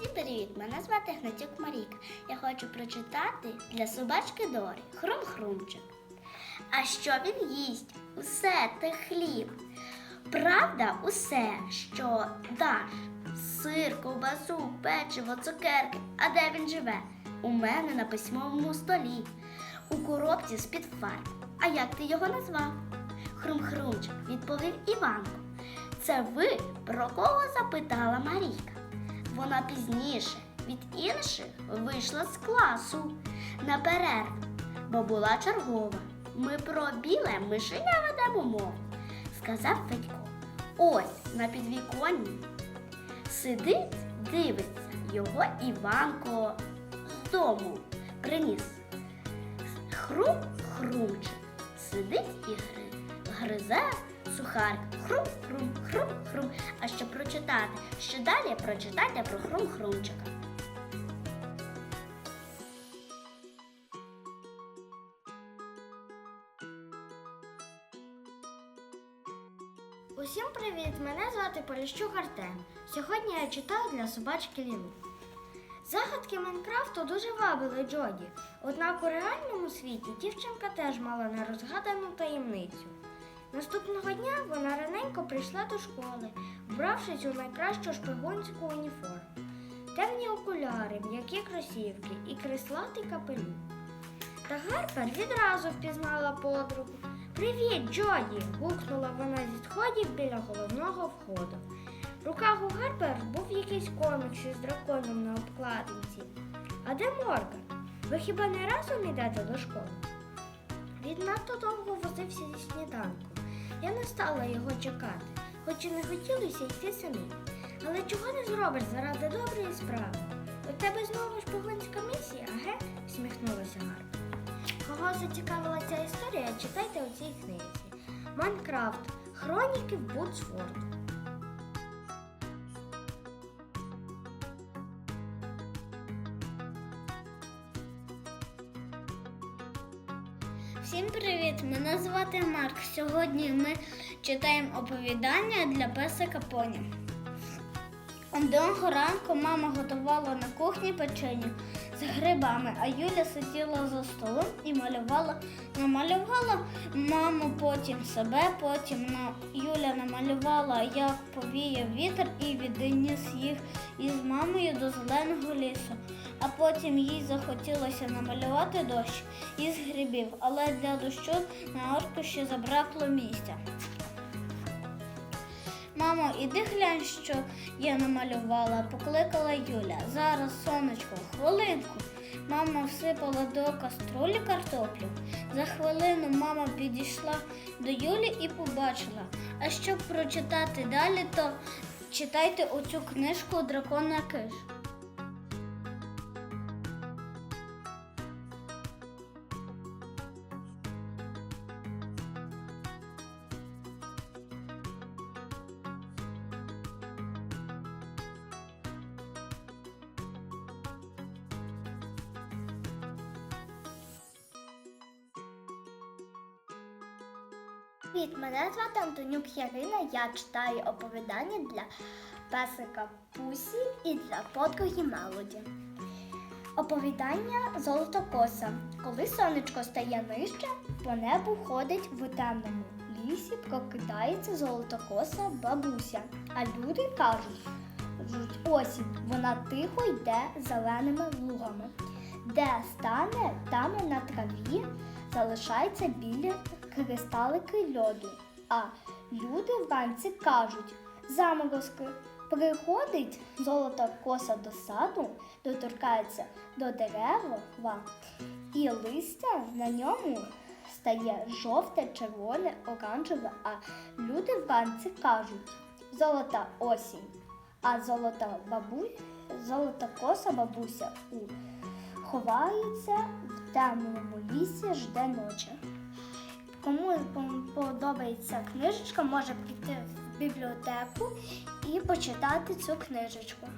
Всім привіт! Мене звати Гнатюк Маріка. Я хочу прочитати для собачки Дорі Хрум-хрумчик. А що він їсть? Усе те хліб. Правда, усе, що даш. Сир, ковбасу, печиво, цукерки. А де він живе? У мене на письмовому столі. У коробці з-під фарб. А як ти його назвав? Хрум-хрумчик, відповів Іванко. Це ви про кого запитала Марійка? Вона пізніше від інших вийшла з класу на перерву, бо була чергова. Ми про біле мишеня ведемо мову, сказав Федько. Ось на підвіконні сидить, дивиться його Іванко з дому приніс. Хрум-хрумчик сидить і гри, гризе сухарик. Хрум-хрум, хрум-хрум. А щоб прочитати, ще далі прочитайте про хрум-хрумчика. Усім привіт! Мене звати Поліщук Артем. Сьогодні я читаю для собачки Лілу. Загадки Майнкрафту дуже вабили Джоді, однак у реальному світі дівчинка теж мала нерозгадану таємницю. Наступного дня вона раненько прийшла до школи, вбравшись у найкращу шпигунську уніформу. Темні окуляри, м'які кросівки і креслатий капелюх. Та Гарпер відразу впізнала подругу. Привіт, Джоді! гукнула вона зі сходів біля головного входу. В руках у Гарпер був якийсь комікс із драконом на обкладинці. А де Морган? Ви хіба не разом йдете до школи? Він надто довго возився зі сніданком. Я не стала його чекати, хоч і не хотілося йти самі. Але чого не зробиш заради доброї справи? У тебе знову ж погонська місія, аге? всміхнулася Гарпер. Кого зацікавила ця історія, читайте у цій книзі. Майнкрафт. Хроніки Бутсфорду. Всім привіт! Мене звати Марк. Сьогодні ми читаємо оповідання для песика Поні. Одного ранку мама готувала на кухні печеню з грибами, а Юля сиділа за столом і малювала, намалювала маму, потім себе, потім на Юля намалювала, як повіяв вітер і відніс їх із мамою до зеленого лісу. А потім їй захотілося намалювати дощ із грибів, але для дощу на аркуші забракло місця. Мамо, іди глянь, що я намалювала, покликала Юля. Зараз, сонечко, хвилинку. Мама всипала до каструлі картоплю. За хвилину мама підійшла до Юлі і побачила. А щоб прочитати далі, то читайте оцю книжку Дракона Киш. Привіт, мене звати Антонюк Ярина. Я читаю оповідання для песика Пусі і для подруги Мелоді. Оповідання Золотокоса. Коли сонечко стає нижче, по небу ходить в темному лісі, прокидається золотокоса бабуся. А люди кажуть, осінь, вона тихо йде зеленими лугами. Де стане, там на траві залишаються білі кристалики льоду. А люди вранці кажуть заморозки. Приходить золота коса до саду, доторкається до дерева, і листя на ньому стає жовте, червоне, оранжеве, а люди вранці кажуть золота осінь, а золота бабу, золота коса бабуся у ховається в темному лісі, жде ночі. Кому подобається книжечка, може прийти в бібліотеку і почитати цю книжечку.